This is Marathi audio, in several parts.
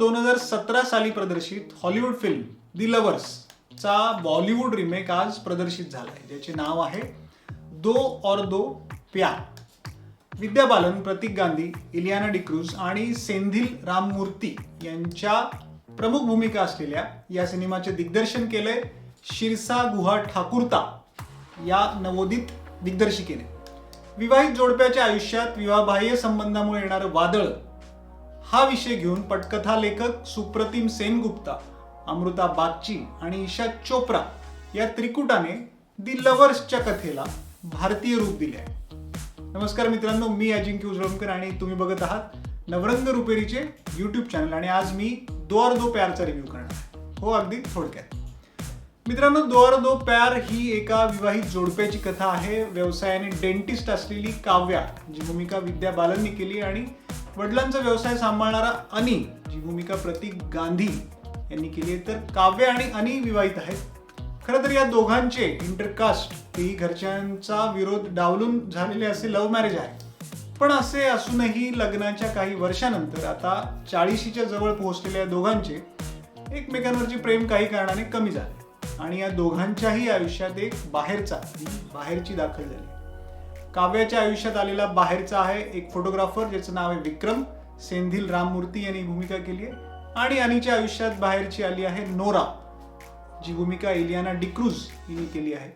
दोन हजार सतरा साली प्रदर्शित हॉलिवूड फिल्म दी लवर्स चा बॉलिवूड रिमेक आज प्रदर्शित झालाय. ज्याचे नाव आहे दो और दो प्यार. विद्या बालन प्रतीक गांधी इलियाना डिक्रूज आणि सेंधिल राममूर्ती यांच्या प्रमुख भूमिका असलेल्या या सिनेमाचे दिग्दर्शन केलंय शिरसा गुहा ठाकुरता या नवोदित दिग्दर्शिकेने. विवाहित जोडप्याच्या आयुष्यात विवाहबाह्य संबंधामुळे येणारं वादळ हा विषय घेऊन पटकथा लेखक सुप्रतिम सेनगुप्ता अमृता बागची आणि ईशा चोप्रा या त्रिकुटाने दी लवर्सच्या कथेला भारतीय रूप दिले आहे नमस्कार मित्रांनो मी अजिंक्य उजळमकर आणि तुम्ही बघत आहात नवरंग रुपेरीचे यूट्यूब चॅनल आणि आज मी दोर दो प्यारचा रिव्ह्यू करणार आहे. हो अगदी थोडक्यात. मित्रांनो दोर दो प्यार ही एका विवाहित जोडप्याची कथा आहे. व्यवसायाने डेंटिस्ट असलेली काव्या जी भूमिका विद्या बालननी केली आणि वडिलांचा व्यवसाय सांभाळणारा अनी जी भूमिका प्रतीक गांधी यांनी केली आहे तर काव्य आणि अनी विवाहित आहेत. खरं तर या दोघांचे इंटरकास्ट ही घरच्यांचा विरोध डावलून झालेले असे लव्ह मॅरेज आहे. पण असे असूनही लग्नाच्या काही वर्षानंतर आता चाळीशीच्या जवळ पोहोचलेल्या दोघांचे एकमेकांवरचे प्रेम काही कारणाने कमी झाले. आणि या दोघांच्याही आयुष्यात एक बाहेरचा बाहेरची दाखल झाली. काव्याच्या आयुष्यात आलेला बाहेरचा आहे एक फोटोग्राफर ज्याचं नाव आहे विक्रम. सेंधिल राममूर्ती यांनी भूमिका केली आहे. आणि अनीच्या आयुष्यात बाहेरची आली आहे नोरा जी भूमिका इलियाना डिक्रूज हिने केली आहे.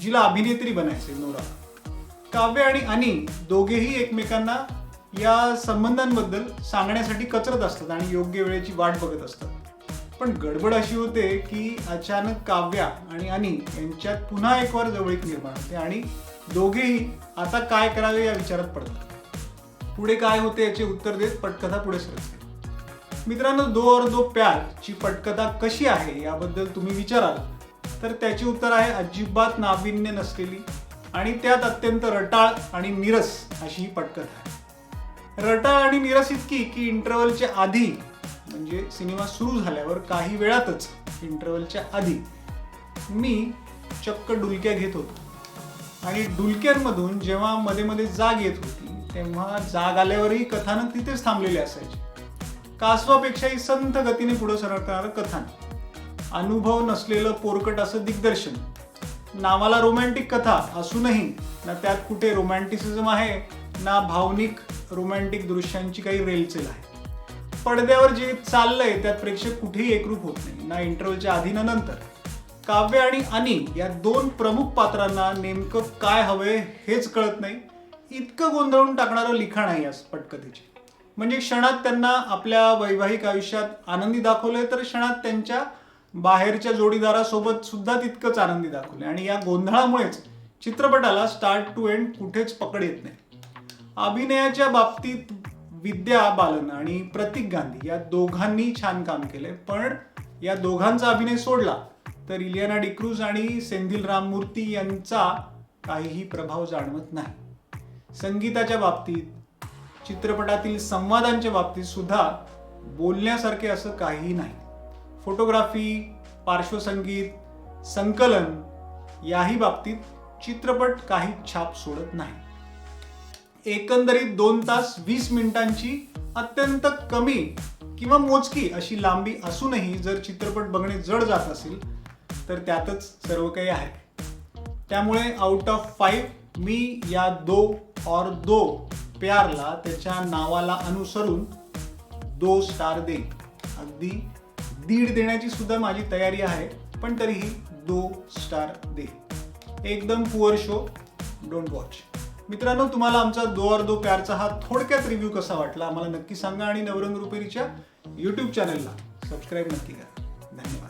जिला अभिनेत्री बनायचे नोरा. काव्य आणि अनी दोघेही एकमेकांना या संबंधांबद्दल सांगण्यासाठी कचरत असतात आणि योग्य वेळेची वाट बघत असतात. पण गडबड अशी होते की अचानक काव्या आणि अनी यांच्यात पुन्हा एक वार जवळीक निर्माण होते आणि दोघेही आता काय करावे या विचारात पडतात. पुढे काय होते याचे उत्तर देत पटकथा पुढे सरकते. मित्रांनो दो और दो प्यार ची पटकथा कशी आहे याबद्दल तुम्ही विचाराल तर त्याचे उत्तर आहे अजिबात नाविन्य नसलेली आणि त्यात अत्यंत रटाळ आणि निरस अशी ही पटकथा आहे. रटाळ आणि निरस इतकी की इंटरवलच्या आधी म्हणजे सिनेमा सुरू झाल्यावर काही वेळातच इंटरवलच्या आधी मी चक्क डुलक्या घेत होतो. आणि डुलक्यांमधून जेव्हा मध्ये मध्ये जाग येत होती तेव्हा जाग आल्यावरही कथानक तिथेच थांबलेले असायचे. कासवापेक्षाही संथ गतीने पुढे सरकणारं कथान अनुभव नसलेलं पोरकट असं दिग्दर्शन. नावाला रोमॅन्टिक कथा असूनही ना त्यात कुठे रोमॅन्टिसिझम आहे ना भावनिक रोमॅन्टिक दृश्यांची काही रेलचेल आहे. पडद्यावर जे चाललंय त्यात प्रेक्षक कुठेही एकरूप होत नाही ना इंटरव्हलच्या आधी ना नंतर काव्य आणि अनिल या दोन प्रमुख पात्रांना नेमकं काय हवंय हेच कळत नाही. इतकं गोंधळून टाकणारं लिखाण आहे या पटकथेचे. म्हणजे क्षणात त्यांना आपल्या वैवाहिक आयुष्यात आनंदी दाखवलंय तर क्षणात त्यांच्या बाहेरच्या जोडीदारासोबत सुद्धा तितकंच आनंदी दाखवले आणि या गोंधळामुळेच चित्रपटाला स्टार्ट टू एंड कुठेच पकड येत नाही. अभिनयाच्या बाबतीत विद्या बालन आणि प्रतीक गांधी या दोघांनी छान काम केलंय. पण या दोघांचा अभिनय सोडला तर इलियाना डिक्रूज आणि सेंधिल राममूर्ती यांचा काहीही प्रभाव जाणवत नाही. संगीताच्या बाबतीत चित्रपटातील संवादांच्या बाबतीत सुद्धा बोलण्यासारखे असं काहीही नाही. फोटोग्राफी पार्श्वसंगीत संकलन याही बाबतीत चित्रपट काही छाप सोडत नाही. एकंदरीत दोन तास वीस मिनिटांची अत्यंत कमी किंवा मोजकी अशी लांबी असूनही जर चित्रपट बघणे जड जात असेल तर त्यातच सर्व काही आहे. त्यामुळे आउट ऑफ फाईव्ह मी या दो और दो प्यारला त्याच्या नावाला अनुसरून दो स्टार दे अगदी दीड देण्याची सुद्धा माझी तयारी आहे पण तरीही दो स्टार दे एकदम पुअर शो डोंट वॉच मित्रांनो तुम्हाला आमचा दो और दो प्यारचा हा थोडक्यात रिव्ह्यू कसा वाटला आम्हाला नक्की सांगा आणि नवरंग रुपेरीच्या यूट्यूब चॅनलला सबस्क्राईब नक्की करा. धन्यवाद.